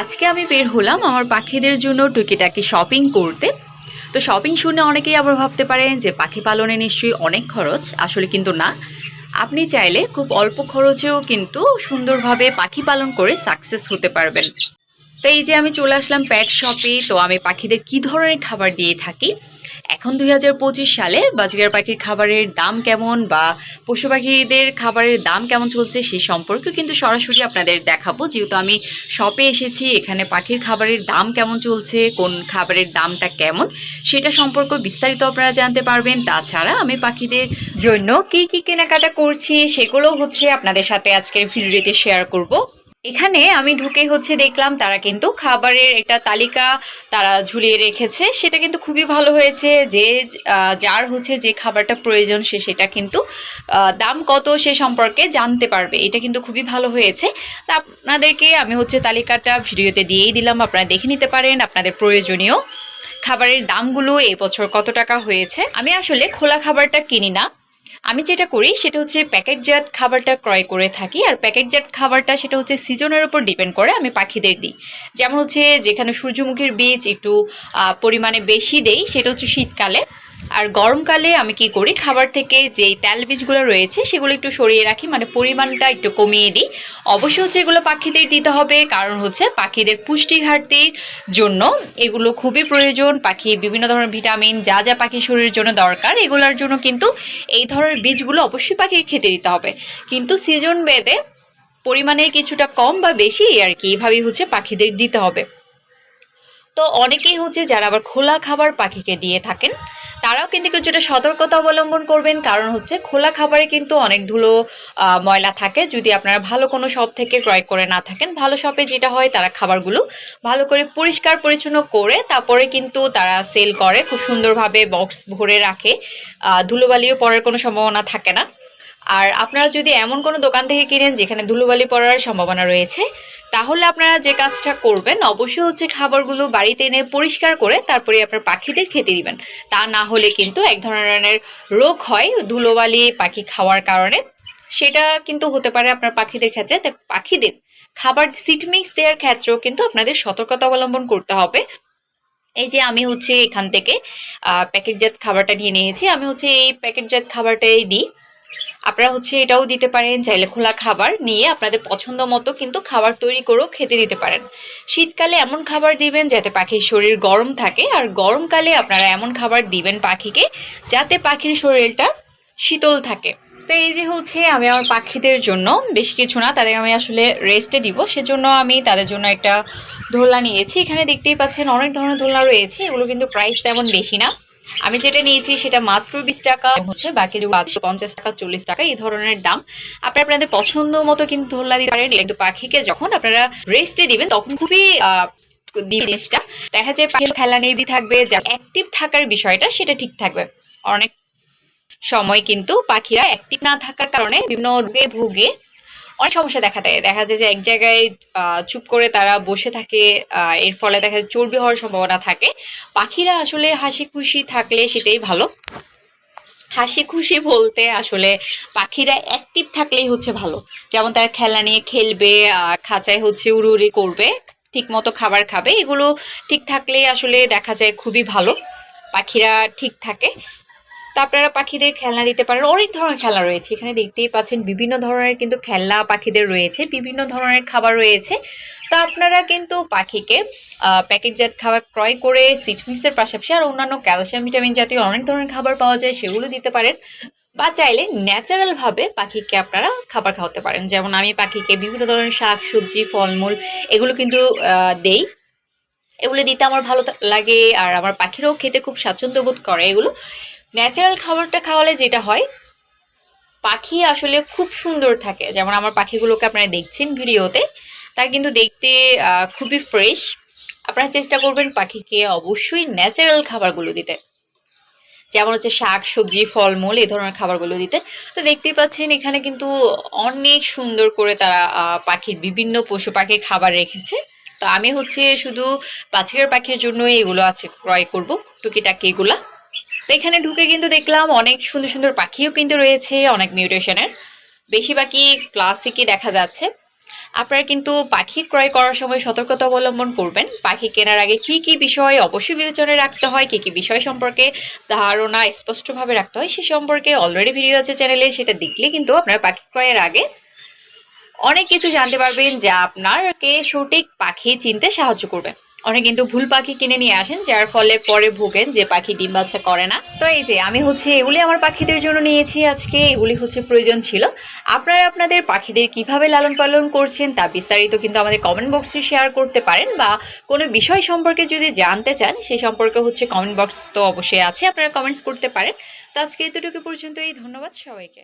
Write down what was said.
আজকে আমি বের হলাম আমার পাখিদের জন্য টুকিটাকি শপিং করতে। তো শপিং শুনে অনেকেই আবার ভাবতে পারেন যে পাখি পালনে নিশ্চয়ই অনেক খরচ, আসলে কিন্তু না। আপনি চাইলে খুব অল্প খরচেও কিন্তু সুন্দরভাবে পাখি পালন করে সাকসেস হতে পারবেন। তো এই যে আমি চলে আসলাম প্যাট শপে তো আমি পাখিদের কি ধরনের খাবার দিয়ে থাকি? এখন দুই হাজার পঁচিশ সালে বাজগার পাখির খাবারের দাম কেমন বা পশু পাখিদের খাবারের দাম কেমন চলছে সে সম্পর্কেও কিন্তু সরাসরি আপনাদের দেখাবো। যেহেতু আমি শপে এসেছি, এখানে পাখির খাবারের দাম কেমন চলছে, কোন খাবারের দামটা কেমন, সেটা সম্পর্কে বিস্তারিত আপনারা জানতে পারবেন। তাছাড়া আমি পাখিদের জন্য কি কি কেনাকাটা করছি সেগুলো হচ্ছে আপনাদের সাথে আজকের ভিডিওতে শেয়ার করব। এখানে আমি ঢুকে হচ্ছে দেখলাম তারা কিন্তু খাবারের একটা তালিকা তারা ঝুলিয়ে রেখেছে। সেটা কিন্তু খুবই ভালো হয়েছে যে যার হচ্ছে যে খাবারটা প্রয়োজন সে সেটা কিন্তু দাম কত সে সম্পর্কে জানতে পারবে। এটা কিন্তু খুবই ভালো হয়েছে। তা আপনাদেরকে আমি হচ্ছে তালিকাটা ভিডিওতে দিয়েই দিলাম। আপনারা দেখে নিতে পারেন আপনাদের প্রয়োজনীয় খাবারের দামগুলো এই বছর কত টাকা হয়েছে। আমি আসলে খোলা খাবারটা কিনি না। আমি যেটা করি সেটা হচ্ছে প্যাকেটজাত খাবারটা ক্রয় করে থাকি, আর প্যাকেটজাত খাবারটা সেটা হচ্ছে সিজনের উপর ডিপেন্ড করে আমি পাখিদের দিই। যেমন হচ্ছে যেখানে সূর্যমুখীর বীজ একটু পরিমাণে বেশি দেই, সেটা হচ্ছে শীতকালে। আর গরমকালে আমি কি করি, খাবার থেকে যেই তেল বীজগুলো রয়েছে সেগুলো একটু সরিয়ে রাখি মানে পরিমাণটা একটু কমিয়ে দিই। অবশ্যই হচ্ছে এগুলো পাখিদের দিতে হবে, কারণ হচ্ছে পাখিদের পুষ্টি ঘাটতির জন্য এগুলো খুবই প্রয়োজন। পাখি বিভিন্ন ধরনের ভিটামিন, যা যা পাখি শরীরের জন্য দরকার, এগুলোর জন্য কিন্তু এই ধরনের বীজগুলো অবশ্যই পাখির খেতে দিতে হবে। কিন্তু সিজন বেদে পরিমাণে কিছুটা কম বা বেশি আর কি, এভাবেই হচ্ছে পাখিদের দিতে হবে। তো অনেকেই হচ্ছে যারা আবার খোলা খাবার পাখিকে দিয়ে থাকেন, তারাও কিন্তু কিছুটা সতর্কতা অবলম্বন করবেন। কারণ হচ্ছে খোলা খাবারে কিন্তু অনেক ধুলো ময়লা থাকে। যদি আপনারা ভালো কোনো শপ থেকে ক্রয় করে না থাকেন, ভালো শপে যেটা হয় তারা খাবারগুলো ভালো করে পরিষ্কার পরিচ্ছন্ন করে তারপরে কিন্তু তারা সেল করে। খুব সুন্দরভাবে বক্স ভরে রাখে। ধুলোবালিও পড়ার কোনো সম্ভাবনা থাকে না। আর আপনারা যদি এমন কোনো দোকান থেকে কিনেন যেখানে ধুলোবালি পড়ার সম্ভাবনা রয়েছে, তাহলে আপনারা যে কাজটা করবেন, অবশ্যই হচ্ছে খাবারগুলো বাড়িতে এনে পরিষ্কার করে তারপরে আপনার পাখিদের খেতে দিবেন। তা না হলে কিন্তু এক ধরনের রোগ হয় ধুলোবালি পাখি খাওয়ার কারণে। সেটা কিন্তু হতে পারে আপনার পাখিদের ক্ষেত্রে। তাই পাখিদের খাবার সিট মিক্স দেওয়ার ক্ষেত্রেও কিন্তু আপনাদের সতর্কতা অবলম্বন করতে হবে। এই যে আমি হচ্ছে এখান থেকে প্যাকেটজাত খাবারটা নিয়ে নিয়েছি। আমি হচ্ছে এই প্যাকেটজাত খাবারটাই দিই। আপনারা হচ্ছে এটাও দিতে পারেন, চাইলে খোলা খাবার নিয়ে আপনাদের পছন্দ মতো কিন্তু খাবার তৈরি করেও খেতে দিতে পারেন। শীতকালে এমন খাবার দিবেন যাতে পাখির শরীর গরম থাকে, আর গরমকালে আপনারা এমন খাবার দিবেন পাখিকে যাতে পাখির শরীরটা শীতল থাকে। তো এই যে হচ্ছে আমি আমার পাখিদের জন্য, বেশ কিছু না, তাদের আমি আসলে রেস্টে দিব, সেজন্য আমি তাদের জন্য একটা দোলনা নিয়েছি। এখানে দেখতেই পাচ্ছেন অনেক ধরনের দোলনা রয়েছে, এগুলো কিন্তু প্রাইস তেমন বেশি না। আমি যেটা নিয়েছি সেটা মাত্র বিশ টাকা হচ্ছে, বাকি একশো পঞ্চাশ টাকা, চল্লিশ টাকা, এই ধরনের দাম। আপনারা আপনাদের পছন্দ মতো কিন্তু দোলনা দিতে পারেন। কিন্তু পাখিকে যখন আপনারা রেস্টে দিবেন, তখন খুবই জিনিসটা। দেখা যায় পাখি খেলা নেই থাকবে যা অ্যাক্টিভ থাকার বিষয়টা সেটা ঠিক থাকবে। অনেক সময় কিন্তু পাখিরা অ্যাক্টিভ না থাকার কারণে বিভিন্ন রোগে ভুগে অনেক সমস্যা দেখা দেয়। দেখা যায় যে এক জায়গায় চুপ করে তারা বসে থাকে এর ফলে দেখা যায় চর্বি হওয়ার সম্ভাবনা থাকে। পাখিরা আসলে হাসি খুশি থাকলে সেটাই ভালো। হাসি খুশি বলতে আসলে পাখিরা অ্যাক্টিভ থাকলেই হচ্ছে ভালো। যেমন তারা খেলা নিয়ে খেলবে খাঁচায় হচ্ছে উড়ুড়ি করবে ঠিক মতো খাবার খাবে, এগুলো ঠিক থাকলেই আসলে দেখা যায় খুবই ভালো। পাখিরা ঠিক থাকে। তা আপনারা পাখিদের খেলনা দিতে পারেন। অনেক ধরনের খেলনা রয়েছে। এখানে দেখতেই পাচ্ছেন বিভিন্ন ধরনের কিন্তু খেলনা পাখিদের রয়েছে, বিভিন্ন ধরনের খাবার রয়েছে। তা আপনারা কিন্তু পাখিকে প্যাকেটজাত খাবার ক্রয় করে সিটমিক্সের পাশাপাশি আর অন্যান্য ক্যালসিয়াম, ভিটামিন জাতীয় অনেক ধরনের খাবার পাওয়া যায়, সেগুলো দিতে পারেন। বা চাইলে ন্যাচারালভাবে পাখিকে আপনারা খাবার খাওয়াতে পারেন। যেমন আমি পাখিকে বিভিন্ন ধরনের শাক, সবজি, ফলমূল এগুলো কিন্তু দেই। এগুলো দিতে আমার ভালো লাগে আর আমার পাখিরাও খেতে খুব স্বাচ্ছন্দ্য বোধ করে এগুলো। ন্যাচারাল খাবারটা খাওয়ালে যেটা হয়, পাখি আসলে খুব সুন্দর থাকে। যেমন আমার পাখিগুলোকে আপনারা দেখছেন ভিডিওতে, তারা কিন্তু দেখতে খুবই ফ্রেশ আপনারা চেষ্টা করবেন পাখিকে অবশ্যই ন্যাচারাল খাবারগুলো দিতে। যেমন হচ্ছে শাক, সবজি, ফলমূল এই ধরনের খাবারগুলো দিতে। তো দেখতেই পাচ্ছেন এখানে কিন্তু অনেক সুন্দর করে তারা পাখির বিভিন্ন পশু পাখির খাবার রেখেছে। তো আমি হচ্ছে শুধু বাছকের পাখির জন্য এগুলো আছে ক্রয় করব, টুকিটাকি এগুলা। তো এখানে ঢুকে কিন্তু দেখলাম অনেক সুন্দর সুন্দর পাখিও কিন্তু রয়েছে, অনেক মিউটেশনের। বেশিরভাগই ক্লাসিকই দেখা যাচ্ছে। আপনারা কিন্তু পাখি ক্রয় করার সময় সতর্কতা অবলম্বন করবেন। পাখি কেনার আগে কি কি বিষয় অবশ্যই বিবেচনায় রাখতে হয়, কি কি বিষয় সম্পর্কে ধারণা স্পষ্টভাবে রাখতে হয়, সে সম্পর্কে অলরেডি ভিডিও আছে চ্যানেলে সেটা দেখলে কিন্তু আপনারা পাখি ক্রয়ের আগে অনেক কিছু জানতে পারবেন যা আপনারকে সঠিক পাখি চিনতে সাহায্য করবে। অনেক কিন্তু ভুল পাখি কিনে নিয়ে আসেন, যার ফলে পরে ভোগেন যে পাখি ডিম বাচ্চা করে না। তো এই যে, আমি হচ্ছে এগুলি আমার পাখিদের জন্য নিয়েছি আজকে, এগুলি হচ্ছে প্রয়োজন ছিল। আপনারা আপনাদের পাখিদের কীভাবে লালন পালন করছেন তা বিস্তারিত কিন্তু আমাদের কমেন্ট বক্সে শেয়ার করতে পারেন বা কোনো বিষয় সম্পর্কে যদি জানতে চান সেই সম্পর্কে হচ্ছে কমেন্ট বক্স তো অবশ্যই আছে, আপনারা কমেন্টস করতে পারেন। তো আজকে এতটুকু পর্যন্তই, ধন্যবাদ সবাইকে।